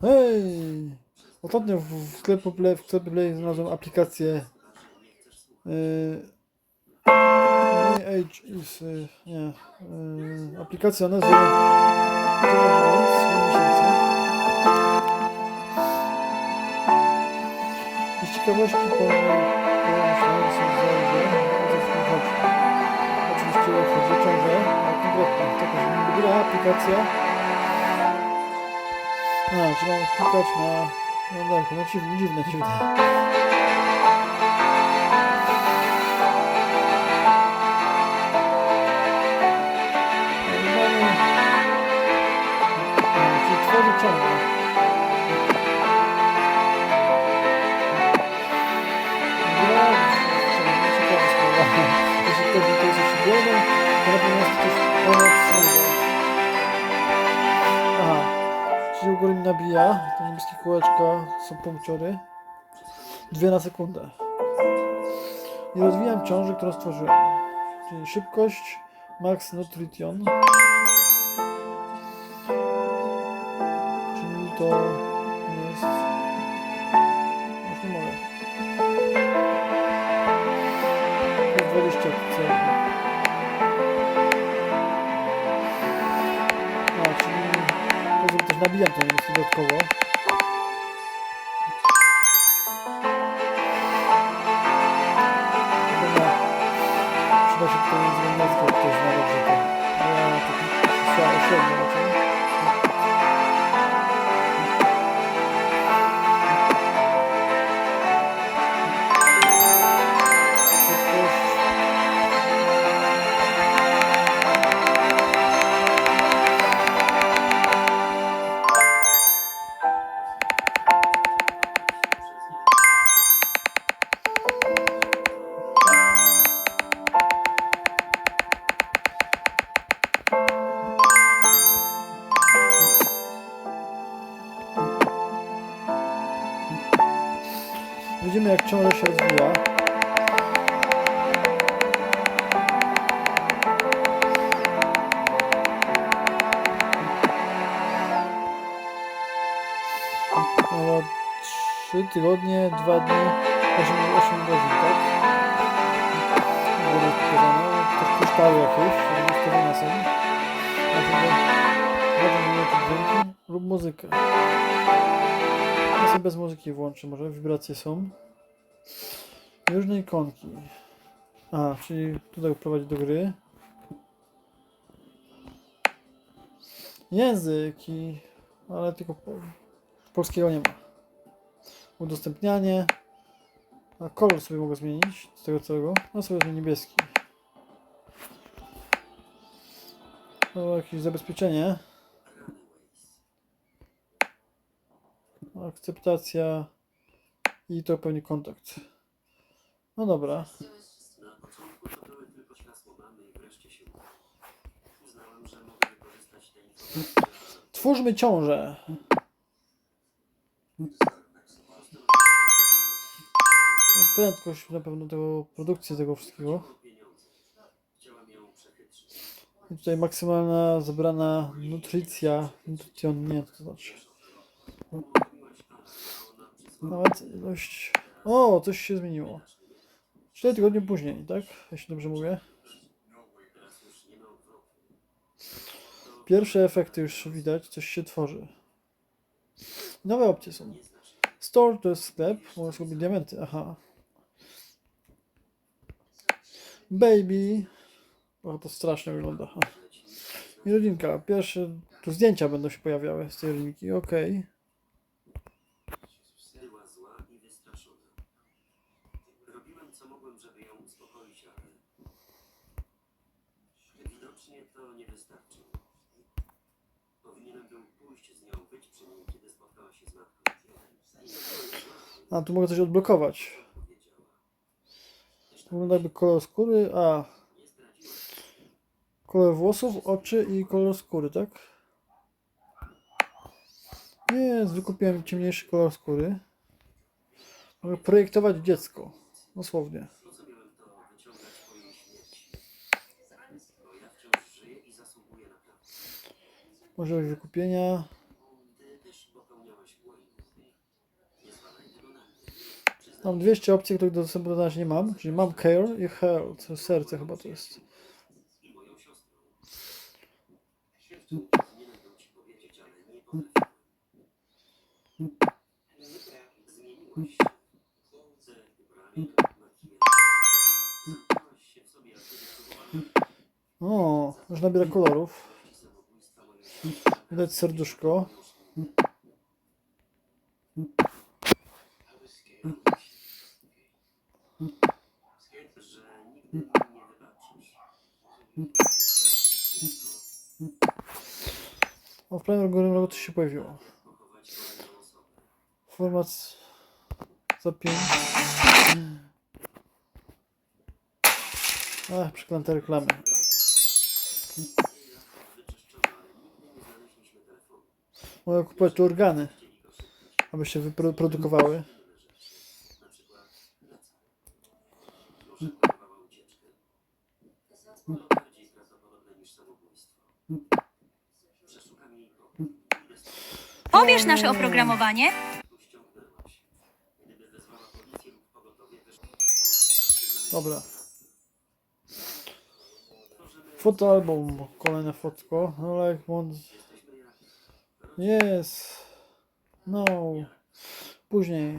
Hej! Ostatnio w, sklepie Play, w sklepie Play znalazłem aplikację yy, Age is, yy, nie, yy, aplikacja o nazwie. Z ciekawości pomyślałem sobie zajrzę, o co w tym chodzi. Oczywiście chodzi o ciążę, a konkretnie taka, że wybiera aplikacja a, czy mam klikać na... No tak, no dziwne, dziwne, dziwne. Normalnie... Góry mi nabija, te niebieskie kółeczka są punkciory. Dwie na sekundę. I rozwijam ciążę, którą stworzyłem. Czyli szybkość, max nutrition. Czyli to nabijam to jest dodatkowo. Dobra, 3 tygodnie, 2 dni, 8, 8 godzin, tak? Było pokazane. Też kryształy jakieś, ustawione są. Dlatego minut dźwięki lub muzykę. Ja sobie bez muzyki włączę, może wibracje są. Różne ikonki. A, czyli tutaj prowadzi do gry. Języki, ale tylko po, polskiego nie ma. Udostępnianie. A kolor sobie mogę zmienić z tego całego. No sobie zmienię niebieski. To jakieś zabezpieczenie. Akceptacja i to pewnie kontakt. No dobra. Twórzmy ciążę. Prędkość na pewno tego produkcji tego wszystkiego. I tutaj maksymalna zebrana nutricja. Nutrition, nie, to znaczy. Nawet ilość. O, coś się zmieniło. 4 tygodnie później, tak? Jeśli dobrze mówię. Pierwsze efekty już widać, coś się tworzy. Nowe opcje są. Store to jest sklep, mogę sobie diamenty, aha. Baby. O, to strasznie wygląda. Ha. I rodzinka. Pierwsze, tu zdjęcia będą się pojawiały z tej rodzinki, okej. Co mogłem, żeby ją uspokoić, ale widocznie to nie wystarczy. A, tu mogę coś odblokować. Wygląda jakby kolor skóry, a. Kolor włosów, oczy i kolor skóry, tak? Nie, wykupiłem ciemniejszy kolor skóry. Mogę projektować dziecko. Dosłownie. Możliwość wykupienia. Mam 200 opcji, których dostępu do razie nie mam. Czyli mam care i health. Serce chyba to jest. i moją siostrą. Powinienem był ci powiedzieć, ale nie potrafiłem. Zmieniłaś się. Ze ubranie, makijaż. Zamknęłaś się w sobie, jak kiedy próbowałaś O, już nabiera kolorów. samobójstwa mojej siostry. Widać serduszko. że nigdy mi nie wybaczysz. O, w prawym górnym rogu coś się pojawiło. Format za 5. Ach, przeklęte reklamy. Mogę kupować tu organy, aby się wyprodukowały. Pobierz nasze oprogramowanie. Dobra. Fotoalbum. Kolejne fotko. No like want... Yes. No. Później.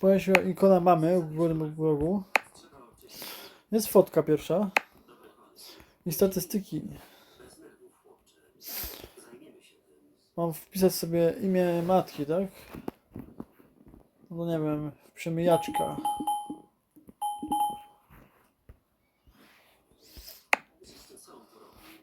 Pojawiła się ikona mamy w górnym rogu. Jest fotka pierwsza. I statystyki. Bez nerwów, chłopcze. Zajmiemy się tym. Mam wpisać sobie imię matki, tak? No nie wiem, przemyjaczka. Wszyscy są tu robi.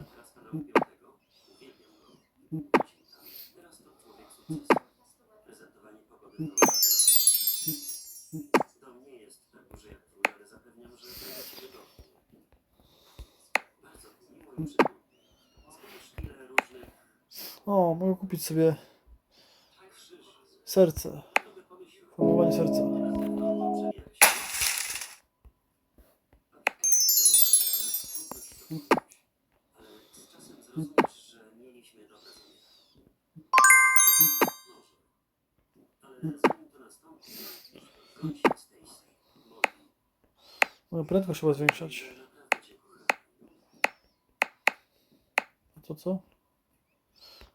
To O, mogę kupić sobie serce. Formowanie serca. Moją prędkość trzeba zwiększać. A to co?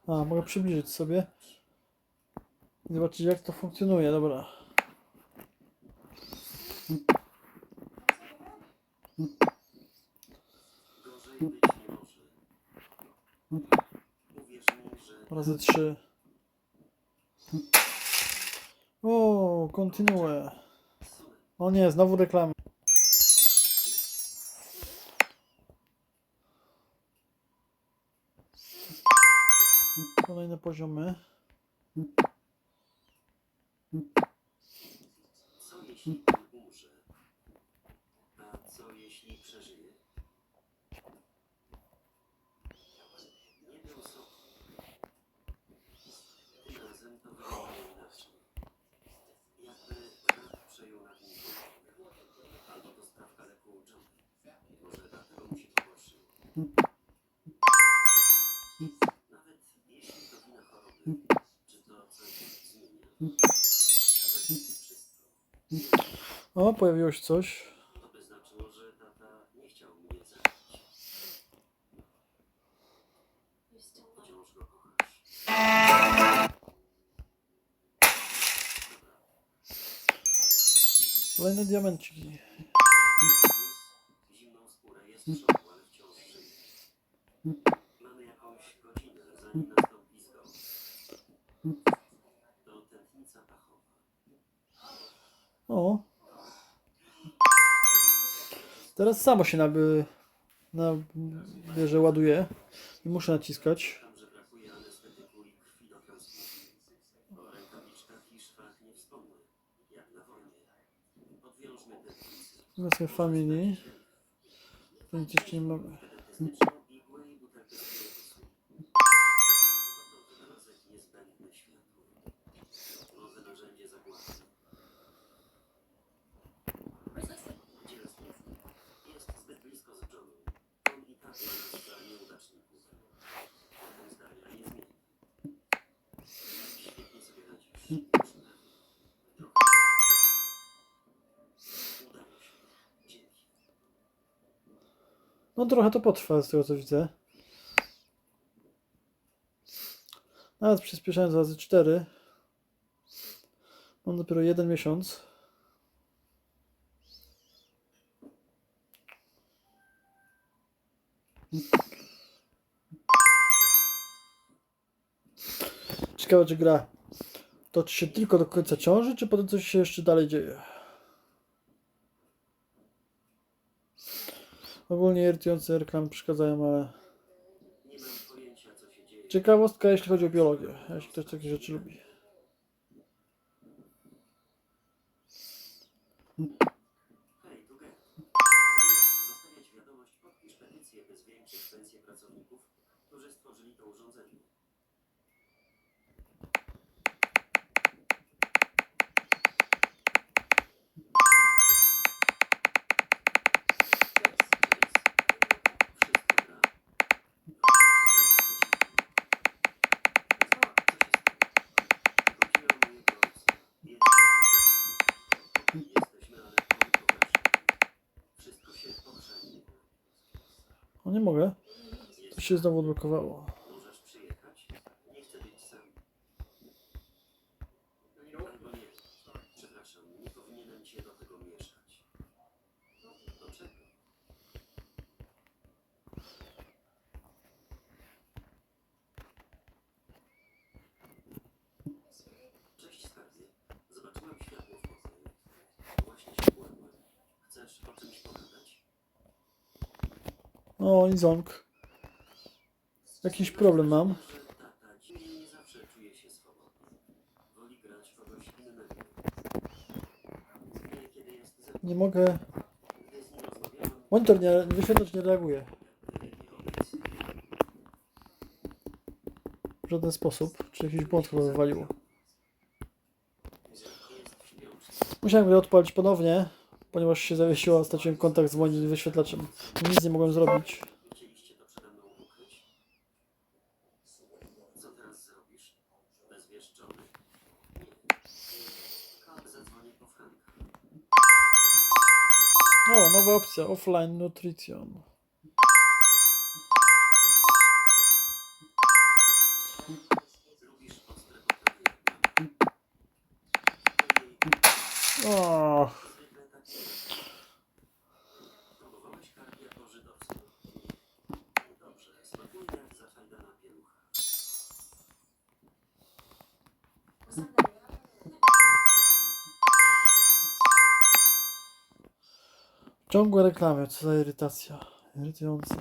A, mogę przybliżyć sobie. Zobaczyć jak to funkcjonuje, dobra. Razy trzy. O, kontynuuję. O nie, znowu reklamy. Kolejne poziomy. co jeśli O, pojawiło się coś. Kolejne diamenciki. Zimną skórę jest w ale wciąż żyje. Mamy jakąś godzinę, zanim nastąpi zgon. To tętnica pachowa. O. Teraz samo się naby, nabierze, ładuje. I muszę naciskać. Nie na tętnicę. Wezmę family. Nie mamy. No trochę to potrwa z tego co widzę. Nawet przyspieszając razy 4. Mam dopiero jeden miesiąc. Ciekawe, czy gra toczy się tylko do końca ciąży, czy potem coś się jeszcze dalej dzieje. Ogólnie irytujące reklamy przeszkadzają, ale ciekawostka, jeśli chodzi o biologię, jeśli ktoś takie rzeczy lubi. W pokoju. Właśnie się kładłem. Chcesz o czymś pogadać? O, Izong. Jakiś problem mam. Nie mogę. Monitor nie, wyświetlacz nie reaguje. W żaden sposób. Czy jakiś błąd chyba wywaliło. Musiałem go odpalić ponownie, ponieważ się zawiesiło, straciłem kontakt z moim wyświetlaczem. Nic nie mogłem zrobić. O, nowa opcja. Offline Nutrition. Lubisz ciągłe reklamy. Co za irytacja. Irytujące.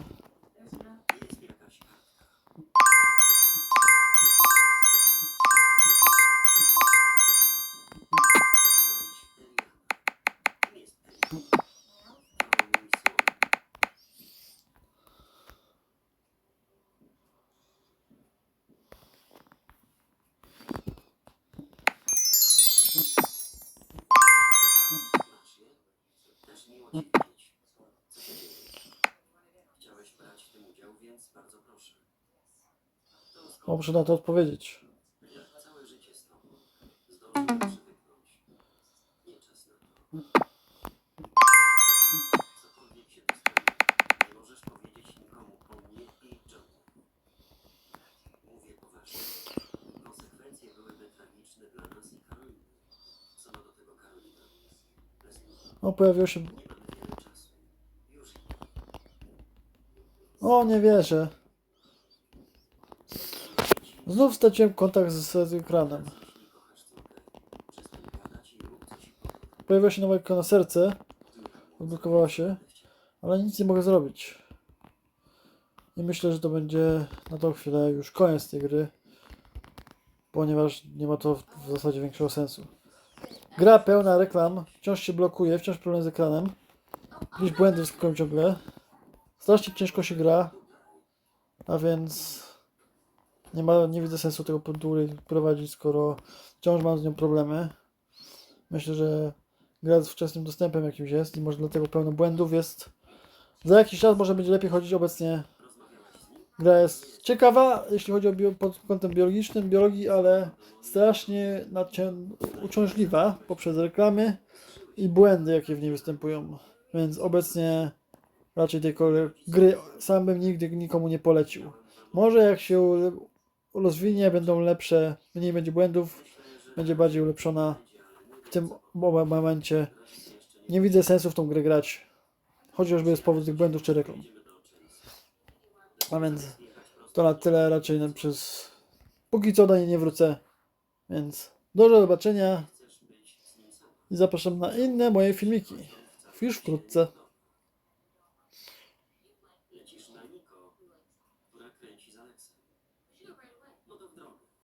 Ma do tego Karolina? Leslie, O, pojawiło się. O, nie wierzę. Znów straciłem kontakt z, z ekranem. Pojawiła się nowa ikona serce. Odblokowała się. Ale nic nie mogę zrobić. I myślę, że to będzie na tą chwilę już koniec tej gry. Ponieważ nie ma to w zasadzie większego sensu. Gra pełna reklam. Wciąż się blokuje, wciąż problem z ekranem. Jakieś błędy wyskakują ciągle. Strasznie ciężko się gra. A więc nie, ma, nie widzę sensu tego dłużej prowadzić, skoro wciąż mam z nią problemy. Myślę, że gra z wczesnym dostępem jakimś jest i może dlatego pełno błędów jest. Za jakiś czas może będzie lepiej chodzić obecnie. Gra jest ciekawa, jeśli chodzi o bio, pod kątem biologicznym, biologii, ale strasznie uciążliwa poprzez reklamy i błędy, jakie w niej występują. Więc obecnie raczej tej gry sam bym nigdy nikomu nie polecił. Może jak się rozwinie, będą lepsze, mniej będzie błędów, będzie bardziej ulepszona. W tym mo- momencie nie widzę sensu w tą grę grać, chociażby z powodu tych błędów czy reklam. A więc to na tyle raczej przez... Póki co do niej nie wrócę, więc do zobaczenia i zapraszam na inne moje filmiki. Już wkrótce.